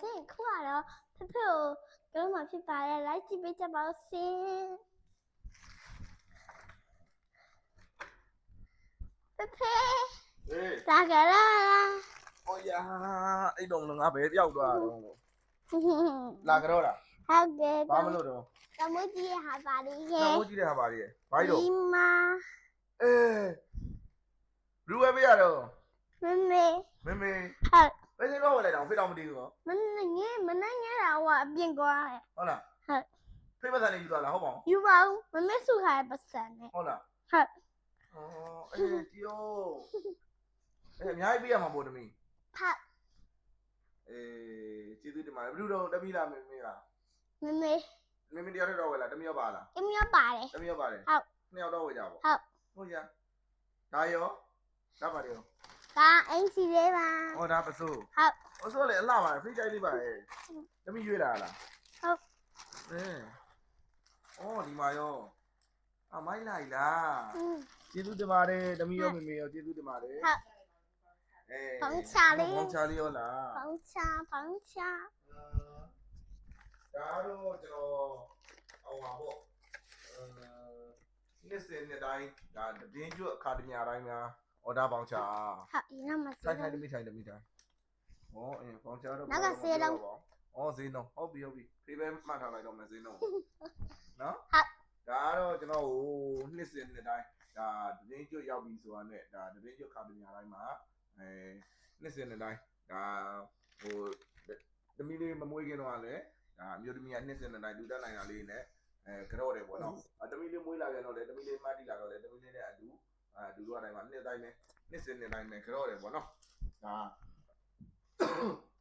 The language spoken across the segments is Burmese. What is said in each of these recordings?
ဆင်းခုကတော့ဖဖေကိုကတော့မှဖြစ်ပါလေလိုက်ကြည့်ပေးကြပါဦးဆင်းဖဖေဟေးဒါကြလား။အော်ယာအဲ့တော့မလို့ငါဘယ်တယောက်သွားတော့လို့ဟုတ်လာကြတော့လားကဲ့။ဘာမလို့တော့တမကြီးရဲ့ဟာပါလေး။ရဲ့နောက်ကြည့်တဲ့ဟာပါလေ။ဘာလို့ဒီမှာအဲလူဝဲပေးရတော့မမေမမေဟုတ် ဘယ်စင်းတော့ဝယ်လိုက်တော့ဖေးတော့မတည်ဘူးကောမနေငယ်မနေငယ်တော့အပြင်ကွာဟုတ်လားဟုတ်ဖေးပတ်စံနေယူသွားလားဟုတ်ပါဘူးယူပါဦးမမေစုခါရဲ့ပတ်စံနဲ့ဟုတ်လားဟုတ်အော်အေးတီယိုအဲအများကြီးပေးရမှာပေါ့တမီးဖတ်အေးကျေးဇူးတင်ပါတယ်ဘယ်လိုတော့တမီးလားမမေကမမေမမေတယောက်တည်းတော့ဝယ်လားတမီးရောပါလားအမြတ်ပါတယ်တမီးရောပါတယ်ဟုတ်နှစ်ယောက်တော့ဝယ်ကြပါဟုတ်ဟုတ်ရဒါရောဒါပါရော ဒါအင်စီလေးပါဟောဒါပစိုးဟုတ်ပစိုးလေအလှပါဖိတ်ကြိုက်လေးပါရဲ့တမီးရွေးလာလားဟုတ်အင်းအော်ဒီမှာရောအမိုင်းလိုက်လားอืมကျေးဇူးတင်ပါတယ်တမီးရောမေမေရောကျေးဇူးတင်ပါတယ်ဟုတ်အဲပေါင်းချလေးပေါင်းချလေးရောလားပေါင်းချပေါင်းချဒါတော့ကျွန်တော်အောင်ပါပေါ့အဲနှစ်စဉ်နှစ်တိုင်းဒါတည်င်းကျွတ်အခါတမီအတိုင်းများ အော်ဒါပေါင်းချဟုတ်ဒီနောက်မှာစထိုင်ထိုင်တတော့မီထိုင်တမီထိုင်ဟောအင်းပေါင်းချတော့နောက်ကဆေးလုံးဩဈေးနှုန်းဟုတ်ပြီဟုတ်ပြီဖေးပဲမှတ်ထားလိုက်တော့မယ်ဈေးနှုန်းနော်ဟုတ်ဒါကတော့ကျွန်တော်ဟိုနှစ်စဉ်နှစ်တိုင်းဒါတည်င်းကျွတ်ရောက်ပြီဆိုတာနဲ့ဒါတည်င်းကျွတ်ခါတမီအတိုင်းမှာအဲနှစ်စဉ်နှစ်တိုင်းဒါဟိုတမီလေးမမွေးခင်တော့လည်းဒါအမျိုးသမီးကနှစ်စဉ်နှစ်တိုင်းလူတက်နိုင်တာလေးနဲ့အဲကြော့တယ်ပေါ့နော်အတမီလေးမွေးလာကြတော့လေတမီလေးမတ်တီလာတော့လေတမီလေးနဲ့အတူ အဲသူတို့အတိုင်းမှာနှစ်တိုင်းပဲနှစ်စဉ်နှစ်တိုင်းပဲကြော့တယ်ပေါ့နော်ဒါ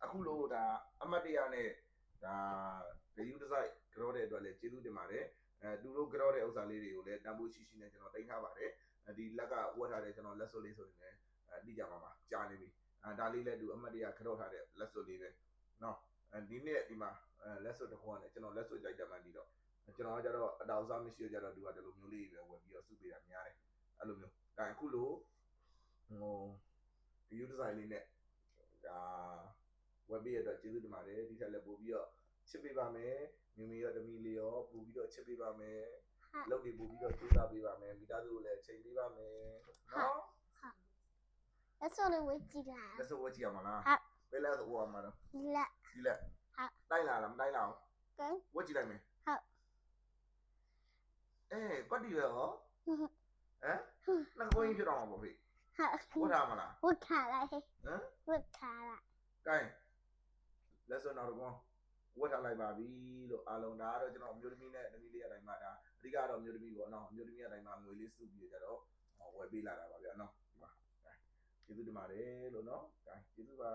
အခုလို့ဒါအမတ်တရားနဲ့ဒါဂယူတစိုက်ကြော့တဲ့အတွက်လည်းကျေးဇူးတင်ပါတယ်အဲသူတို့ကြော့တဲ့ဥစ္စာလေးတွေကိုလည်းတန်ဖိုးရှိရှိနဲ့ကျွန်တော်တင်ထားပါတယ်ဒီလက်ကဝတ်ထားတဲ့ကျွန်တော်လက်စွပ်လေးဆိုရင်လည်းအတိကြပါမှာကြားနေပြီအဲဒါလေးလည်းသူအမတ်တရားကြော့ထားတဲ့လက်စွပ်လေးပဲနော်ဒီနေ့ဒီမှာလက်စွပ်တစ်ခုကလည်းကျွန်တော်လက်စွပ်ကြိုက်တယ်မှန်ပြီးတော့ကျွန်တော်ကကြတော့အတောင်စားမရှိကြတော့သူကဒီလိုမျိုးလေးပဲဝယ်ပြီးတော့စုပေးတာများတယ် အဲ့လိုမျိုးဒါအခုလို့ဟိုဂယူဒီဇိုင်းလေးနဲ့ဒါဝက်ပေးရတော့ကျေးဇူးတင်ပါတယ်ဒီထက်လည်းပို့ပြီးတော့ချစ်ပေးပါမယ်မိမိရောတမီလေးရောပို့ပြီးတော့ချစ်ပေးပါမယ်လုပ်တွေပို့ပြီးတော့ကြိုးစားပေးပါမယ်မိသားစုကိုလည်းချိန်ပေးပါမယ်နော်လက်စောလေးဝေးကြည့်လာလက်စုပ်ဝတ်ကြည့်အောင်မလားဟုတ်ဘယ်လက်ဆိုဝတ်အောင်မလားဒီလက်ဒီလက်ဟုတ်တိုင်းလာလားမတိုင်းလာအောင်ကဲဝတ်ကြည့်လိုက်မယ်ဟုတ်အေးကွက်တီရောဟုတ် ဟမ်နှကိုင်းဖြစ်တော့မှာပေါ့ဖေဟုတ်ဝတ်ထားမလားဝတ်ခါလိုက်ဟမ်ဝတ်ခါလိုက်ကိုင်းလက်စုပ်နောက်တော့ဝတ်ထားလိုက်ပါပြီလို့အားလုံးဒါကတော့ကျွန်တော်အမျိုးသမီးနဲ့တမီးလေးအတိုင်းမှာဒါအဓိကတော့အမျိုးသမီးပေါ့နော်အမျိုးသမီးအတိုင်းမှာငွေလေးစုပြီးကြတော့ဝယ်ပေးလာတာပါဗျာနော်ဒီမှာကျေးဇူးတင်ပါတယ်လို့နော်ကျေးဇူးပါ